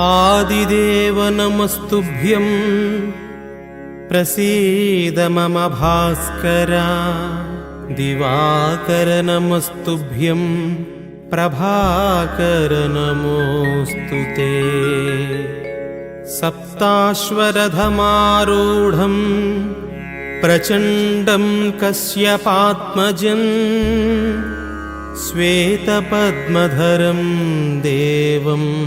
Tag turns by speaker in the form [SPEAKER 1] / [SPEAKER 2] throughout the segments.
[SPEAKER 1] आदिदेव नमस्तुभ्यं। प्रसीद मम भास्कर। दिवाकर नमस्तुभ्यं। प्रभाकर नमोऽस्तु ते। सप्ताश्वरथमारूढम् प्रचण्डं कस्यपात्मजम् श्वेतपद्मधरं देवं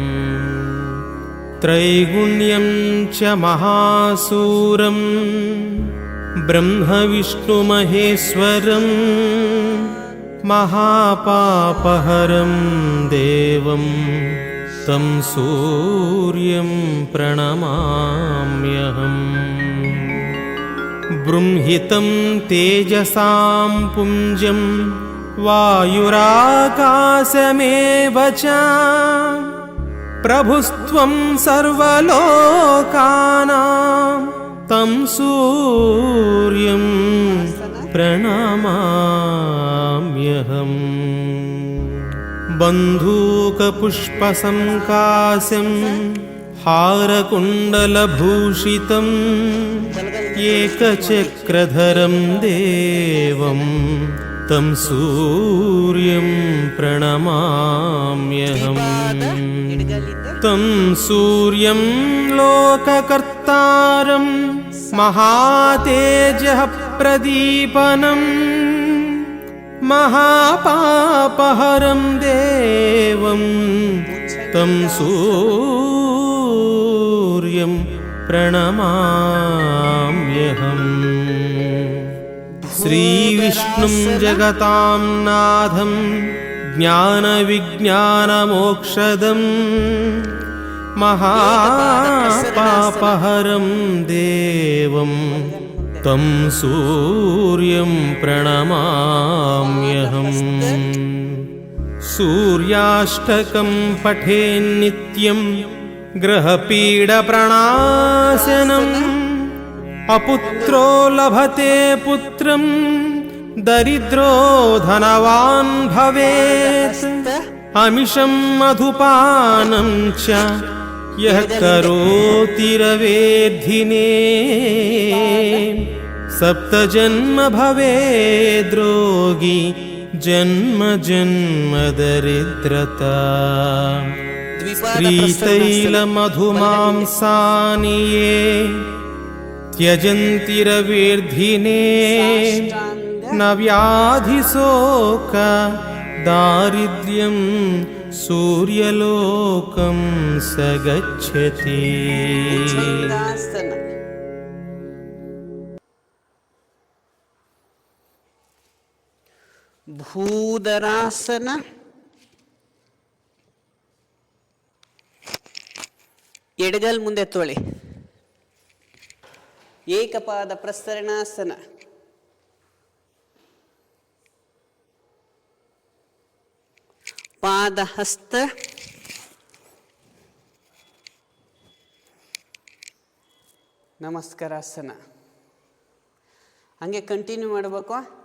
[SPEAKER 1] त्रैगुण्यं च महासूरं ब्रह्मविष्णुमहेश्वरं महापापहरं देवं तं सूर्यं प्रणमाम्यहम् बृंहितं तेजसां पुञ्जं वायुराकाशमेव च प्रभुस्त्वं सर्वलोकानां तं सूर्यं प्रणमाम्यहम्। बन्धूकपुष्पसङ्काशं हारकुण्डलभूषितम् एकचक्रधरं देवं तं सूर्यं प्रणमाम्यहम् तं सूर्यं लोककर्तारं महातेजः प्रदीपनम् महापापहरं देवं तं सूर्यं प्रणमाम्यहम् श्रीविष्णुं जगतां नाथं ज्ञानविज्ञानमोक्षदम् महापापहरं देवं तं सूर्यं प्रणमाम्यहम् सूर्याष्टकं पठेन्नित्यं ग्रहपीडप्रणाशनम् अपुत्रो लभते पुत्रं दरिद्रो धनवान् भवेत्। अमिषं मधुपानं च यः करोति रवेद्धिने। सप्तजन्म भवेद्रोगी जन्म जन्म दरिद्रता। स्त्रीतैलमधुमांसानि ये त्यजन्ति रवेर्धिने न व्याधिशोक दारिद्र्यं सूर्यलोकं स गच्छति
[SPEAKER 2] ಭೂದರಾಸನ ಎಡಗಲ್ ಮುಂದೆ ತೊಳಿ ಏಕಪಾದ ಪ್ರಸರಣಾಸನ ಪಾದಹಸ್ತ. ನಮಸ್ಕಾರಾಸನ. ಹಂಗೆ ಕಂಟಿನ್ಯೂ ಮಾಡಬೇಕು?